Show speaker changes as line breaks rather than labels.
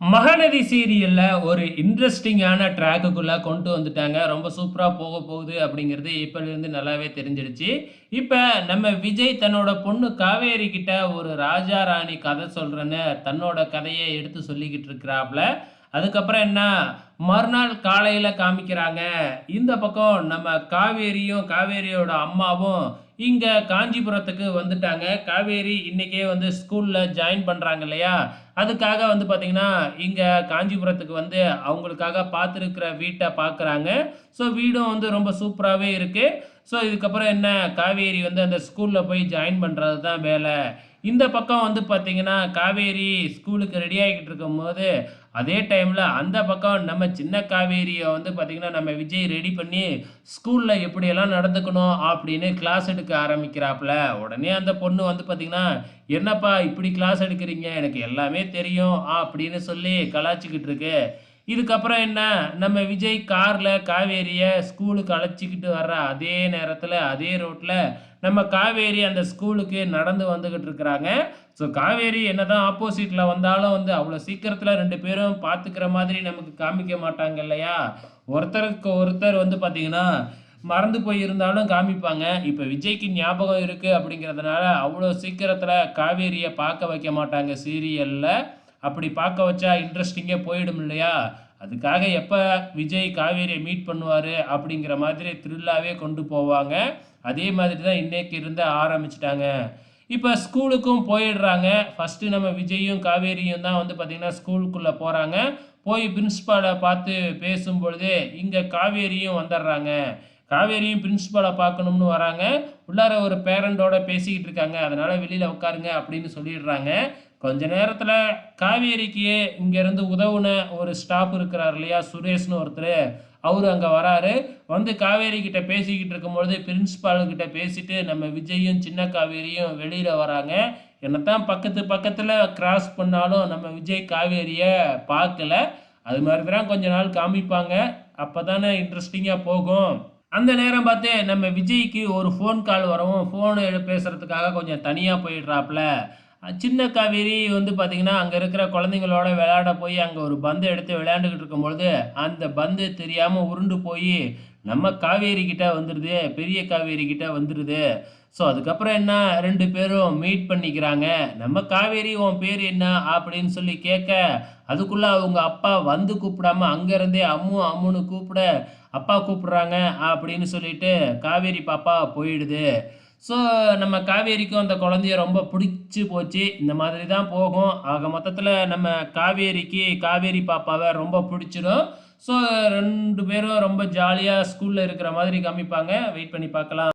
மகநதி சீரியலில் ஒரு இன்ட்ரெஸ்டிங்கான ட்ராக்குக்குள்ளே கொண்டு வந்துட்டாங்க. ரொம்ப சூப்பராக போக போகுது அப்படிங்கிறது இப்போலேருந்து நல்லாவே தெரிஞ்சிடுச்சு. இப்போ நம்ம விஜய் தன்னோட பொண்ணு காவேரி கிட்ட ஒரு ராஜா, ராணி கதை சொல்கிறேன்னு தன்னோட கதையை எடுத்து சொல்லிக்கிட்டு இருக்கிறாப்ல. அதுக்கப்புறம் என்ன மறுநாள் காலையில் காமிக்கிறாங்க. இந்த பக்கம் நம்ம காவேரியும், காவேரியோட அம்மாவும் இங்கே காஞ்சிபுரத்துக்கு வந்துட்டாங்க. காவேரி இன்றைக்கே வந்து ஸ்கூலில் ஜாயின் பண்ணுறாங்க இல்லையா? அதுக்காக வந்து பார்த்திங்கன்னா இங்கே காஞ்சிபுரத்துக்கு வந்து அவங்களுக்காக பார்த்துருக்கிற வீட்டை பார்க்குறாங்க. ஸோ வீடும் வந்து ரொம்ப சூப்பராகவே இருக்குது ஸோ இதுக்கப்புறம் என்ன காவேரி வந்து அந்த ஸ்கூலில் போய் ஜாயின் பண்ணுறது தான் வேலை இந்த பக்கம் வந்து பார்த்தீங்கன்னா, காவேரி ஸ்கூலுக்கு ரெடி ஆகிக்கிட்டு இருக்கும்போது, அதே டைமில் அந்த பக்கம் நம்ம சின்ன காவேரியை வந்து பார்த்தீங்கன்னா, நம்ம விஜய் ரெடி பண்ணி ஸ்கூலில் எப்படியெல்லாம் நடந்துக்கணும் அப்படின்னு கிளாஸ் எடுக்க ஆரம்பிக்கிறாப்புல உடனே அந்த பொண்ணு வந்து பார்த்திங்கன்னா "என்னப்பா இப்படி கிளாஸ் எடுக்கிறீங்க? எனக்கு எல்லாமே தெரியும்" அப்படின்னு சொல்லி கலாய்ச்சிக்கிட்டு இருக்கு. இதுக்கப்புறம் என்ன நம்ம விஜய் காரில் காவேரியை ஸ்கூலுக்கு அழைச்சிக்கிட்டு வர்ற அதே நேரத்தில் அதே ரோட்டில் நம்ம காவேரி அந்த ஸ்கூலுக்கு நடந்து வந்துக்கிட்டு இருக்கிறாங்க. ஸோ காவேரி என்னதான் ஆப்போசிட்டில் வந்தாலும் வந்து அவ்வளோ சீக்கிரத்தில் ரெண்டு பேரும் பார்த்துக்கிற மாதிரி நமக்கு காமிக்க மாட்டாங்க இல்லையா? ஒருத்தருக்கு ஒருத்தர் வந்து பார்த்தீங்கன்னா, மறந்து போயிருந்தாலும் காமிப்பாங்க. இப்போ விஜய்க்கு ஞாபகம் இருக்குது அப்படிங்கிறதுனால, அவ்வளோ சீக்கிரத்தில் காவேரியை பார்க்க வைக்க மாட்டாங்க சீரியலில் அப்படி பார்க்க வச்சா இன்ட்ரெஸ்டிங்கே போயிடும் இல்லையா? அதுக்காக எப்போ விஜய் காவேரியை மீட் பண்ணுவார் அப்படிங்கிற மாதிரி த்ரில்லாவே கொண்டு போவாங்க. அதே மாதிரி தான் இன்றைக்கி இருந்து ஆரம்பிச்சிட்டாங்க இப்போ ஸ்கூலுக்கும் போயிடுறாங்க. ஃபஸ்ட்டு நம்ம விஜயும், காவேரியும் தான் வந்து பார்த்திங்கன்னா ஸ்கூலுக்குள்ளே போகிறாங்க போய் பிரின்சிபால பார்த்து பேசும்பொழுது, இங்கே காவேரியும் வந்துடுறாங்க. காவேரியும் பிரின்ஸ்பாலை பார்க்கணும்னு வராங்க. உள்ளார ஒரு பேரண்டோட பேசிக்கிட்டு இருக்காங்க. அதனால் வெளியில் உட்காருங்க அப்படின்னு சொல்லிடுறாங்க. கொஞ்ச நேரத்தில் காவேரிக்கு இங்கேருந்து உதவுன ஒரு ஸ்டாப் இருக்கிறார் இல்லையா? சுரேஷ்னு ஒருத்தர் அவர் அங்கே வராரு. வந்து காவேரி கிட்ட பேசிக்கிட்டு இருக்கும்பொழுது, பிரின்ஸ்பால்கிட்ட பேசிட்டு நம்ம விஜயும், சின்ன காவேரியும் வெளியில் வராங்க. என்னத்தான் பக்கத்து பக்கத்தில் கிராஸ் பண்ணாலும் நம்ம விஜய் காவேரியை பார்க்கல. அது மாதிரி தான் கொஞ்ச நாள் காமிப்பாங்க. அப்போ தானே இன்ட்ரெஸ்டிங்காக போகும். அந்த நேரம் பார்த்து நம்ம விஜய்க்கு ஒரு ஃபோன் கால் வரவும், ஃபோன் பேசுகிறதுக்காக கொஞ்சம் தனியாக போயிடுறாப்ல. சின்ன காவேரி வந்து பார்த்தீங்கன்னா, அங்கே இருக்கிற குழந்தைங்களோட விளையாட போய் அங்கே ஒரு பந்து எடுத்து விளையாண்டுக்கிட்டு இருக்கும்பொழுது, அந்த பந்து தெரியாமல் உருண்டு போய் நம்ம காவேரி கிட்ட வந்துடுது பெரிய காவேரி கிட்ட வந்துடுது ஸோ அதுக்கப்புறம் என்ன ரெண்டு பேரும் மீட் பண்ணிக்கிறாங்க. நம்ம காவேரி "உன் பேர் என்ன?" அப்படின்னு சொல்லி கேட்க, அதுக்குள்ளே அவங்க அப்பா வந்து கூப்பிடாம அங்கேருந்தே அம்மு அம்முன்னு கூப்பிட, அப்பா கூப்பிடுறாங்க அப்படின்னு சொல்லிட்டு காவேரி பாப்பா போயிடுது. ஸோ நம்ம காவேரிக்கும் அந்த குழந்தைய ரொம்ப பிடிச்சி போச்சு. இந்த மாதிரி தான் போகும். ஆக மொத்தத்தில் நம்ம காவேரிக்கு காவேரி பாப்பாவை ரொம்ப பிடிச்சிடும் ஸோ ரெண்டு பேரும் ரொம்ப ஜாலியாக ஸ்கூலில் இருக்கிற மாதிரி காமிப்பாங்க. வெயிட் பண்ணி பார்க்கலாம்.